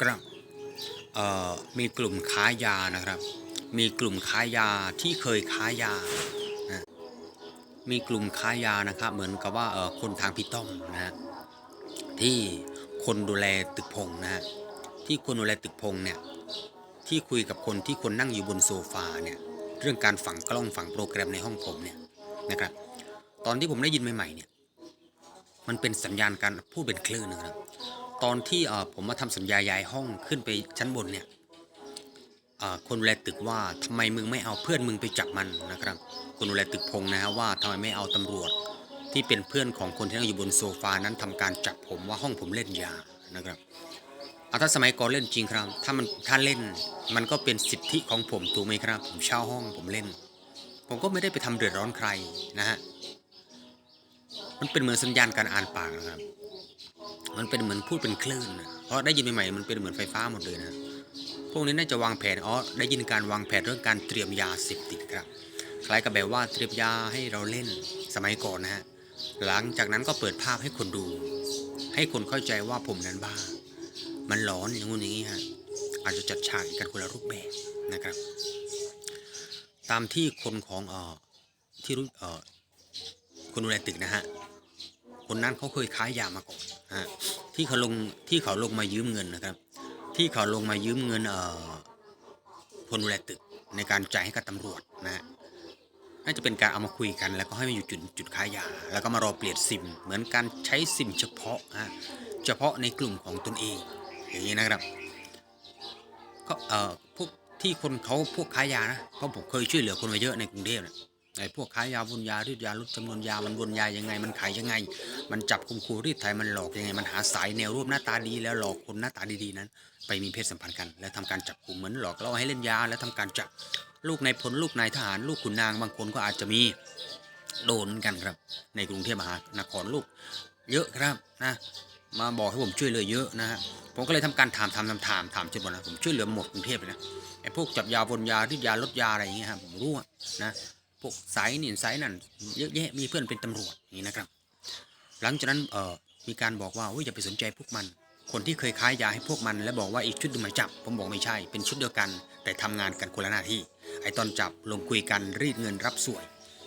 ครับมีกลุ่มค้ายานะครับ มีกลุ่มค้ายาที่เคยค้ายานะมีกลุ่มค้ายานะครับ เหมือนกับว่าคนทางพี่ต้อมนะฮะที่คนดูแลตึกพงนะฮะที่คนดูแลตึกพงเนี่ยที่คุยกับคนที่คนนั่งอยู่บนโซฟาเนี่ยเรื่องการฝังกล้องฝังโปรแกรมในห้องผมเนี่ยนะครับ ตอนที่ผมได้ยินใหม่ๆเนี่ยมันเป็นสัญญาณการพูดเป็นคลื่นนะครับ ตอนที่ผมมาทำสัญญาย้ายห้องขึ้นไปชั้นบนเนี่ยคนดูแลตึกว่าทำไมมึงไม่เอาเพื่อนมึงไปจับมันนะครับ คนดูแลตึกพงนะฮะว่าทำไมไม่เอาตำรวจที่เป็นเพื่อนของคนที่นั่งอยู่บนโซฟานั้นทำการจับผมว่าห้องผมเล่นยานะครับเอาถ้าสมัยก่อนเล่นจริงครับ ถ้ามันถ้าเล่นมันก็เป็นสิทธิของผมถูกไหมครับ ผมเช่าห้องผมเล่น ผมก็ไม่ได้ไปทำเดือดร้อนใครนะฮะมันเป็นเหมือนสัญญาณการอ่านปากนะครับ มันเป็นเหมือนพูดเป็นคลื่นเพราะได้ยินใหม่ๆมันเป็นเหมือนไฟฟ้าหมดเลยนะพวกนี้น่าจะวางแผนอ๋อได้ยินการวางแผนเรื่องการเตรียมยาเสพติดครับ คล้ายกับแบบว่าเตรียมยาให้เราเล่นสมัยก่อนนะฮะหลังจากนั้นก็เปิดภาพให้คนดู ให้คนเข้าใจว่าผมนั้นบ้า มันหลอนอย่างงู้นอย่างนี้ฮะอาจจะจัดฉากกันคนละรูปแบบนะครับ ตามที่คนของเอ่อที่รู้เอ่อคนดูแลตึกนะฮะคนนั้นเขาเคยค้ายามาก่อน ที่เขาลงที่เขาลงมายืมเงินนะครับ ที่เขาลงมายืมเงินเอ่อคนดูแลตึกในการจ่ายให้กับตำรวจนะฮะน่าจะเป็นการเอามาคุยกัน แล้วก็ให้มาอยู่จุดจุดค้ายา แล้วก็มารอเปลี่ยนซิม เหมือนการใช้ซิมเฉพาะฮะเฉพาะในกลุ่มของตนเอง อย่างนี้นะครับก็เอ่อพวกที่คนเขาพวกค้ายานะเพราะผมเคยช่วยเหลือคนมาเยอะในกรุงเทพนะ ไอ้พวกค้ายยาวนยารีดยาลดจำนวนยามันวนยายังไง มันขายยังไง มันจับคุมคูรีดไถมันหลอกยังไง มันหาสายแนวรูปหน้าตาดีแล้วหลอกคนหน้าตาดีๆนั้น ไปมีเพศสัมพันธ์กัน แล้วทำการจับกลุ่มเหมือนหลอกล่อให้เล่นยาแล้วทำการจับลูกในายพลลูกนายทหาร ลูกขุนนางบางคนก็อาจจะมีโดนเหมือนกันครับ ในกรุงเทพมหานครลูก เยอะครับนะมาบอกให้ผมช่วยเลยเยอะนะฮะผมก็เลยทำการถามถามถามถามถามจนหมดนะผมช่วยเหลือหมดกรุงเทพเลยนะไอ้พวกจับยาวนยารีดยาลดยาอะไรอย่างเงี้ยครับผมรู้นะ พวกสายนี่สายนั่นเยอะแยะมีเพื่อนเป็นตำรวจนี้นะครับ หลังจากนั้นเอ่อมีการบอกว่าโอ้ยอย่าไปสนใจพวกมัน คนที่เคยค้ายยาให้พวกมัน แล้วบอกว่าอีกชุดหนึงมาจับ ผมบอกไม่ใช่เป็นชุดเดียวกัน แต่ทำงานกันคนละหน้าที่ ไอ้ตอนจับลงคุยกันรีดเงินรับสวย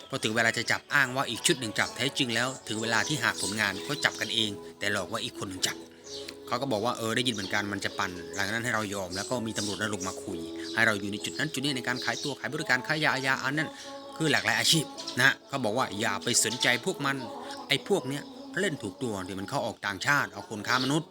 พอถึงเวลาจะจับอ้างว่าอีกชุดหนึ่งจับแท้จริงแล้ว ถึงเวลาที่หากผลงานก็จับกันเอง แต่หลอกว่าอีกคนหนึ่งจับเขาก็บอกว่าเออได้ยินเหมือนกันมันจะปั่นหลังจากนั้นให้เรายอมแล้วก็มีตำรวจนั้นลงมาคุย ให้เราอยู่ในจุดนั้นจุดนี้ในการขายตัวขายบริการขายยายาอันนั้น คือหลากหลายอาชีพนะเขาบอกว่าอย่าไปสนใจพวกมันไอ้พวกเนี้ยเล่นถูกตัวเดี๋ยวมันเข้าออกต่างชาติ เอาคนค้ามนุษย์